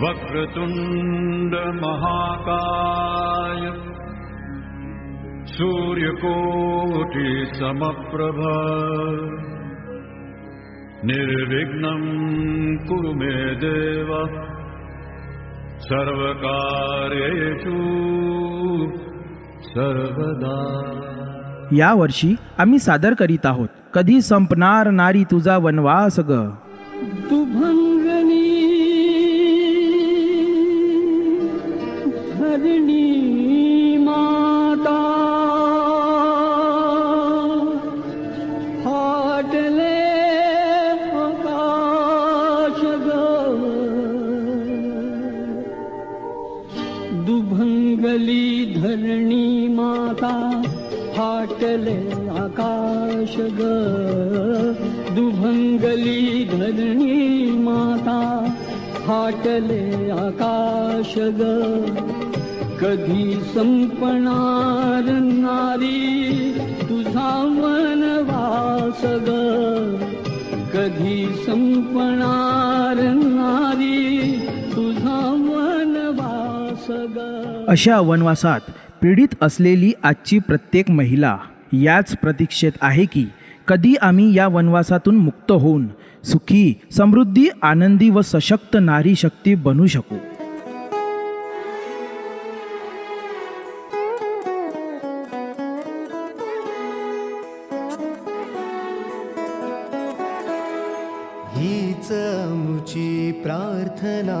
वक्रतुण्ड महाकाय। सूर्यकोटि समप्रभ। निर्विघ्नं कुरु मे देव। सर्वकार्येषु सर्वदा। या वर्षी आम्ही सादर करीत आहोत. कधी संपणार नारी तुझा वनवास ग? धरणी माता फाटले आकाश ग. दुभंगली धरणी माता फाटले आकाश ग. कधी संपणार नारी तुझा वनवास ग. कधी संपणार नारी अशा वनवासात पीडित असलेली आजची प्रत्येक महिला याच प्रतीक्षेत आहे की कधी आम्ही या वनवासातून मुक्त होऊन सुखी समृद्धी आनंदी व सशक्त नारी शक्ती बनू शकू. हीच मुची प्रार्थना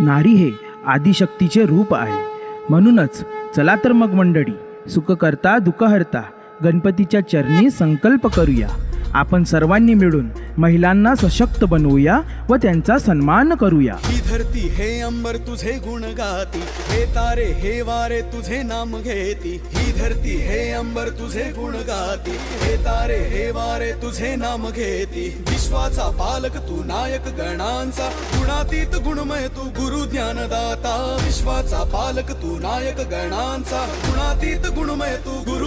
नारी हे आदिशक्तीचे रूप आहे. म्हणूनच चला तर मग मंडळी सुख करता दुःख हरता गणपतीच्या चरणी संकल्प करूया. आपण सर्वांनी मिळून महिलांना सशक्त बनवूया व त्यांचा सन्मान करूया. ही धरती हे अंबर तुझे गुण गाती. हे तारे हे वारे तुझे नाम घेती. ही धरती हे अंबर तुझे गुण गाती. हे तारे हे वारे तुझे नाम घेती. विश्वाचा पालक तू नायक गणांचा. गुणातीत गुणमय तू गुरु ज्ञानदाता. विश्वाचा पालक तू नायक गणांचा. गुणातीत गुणमय तू गुरु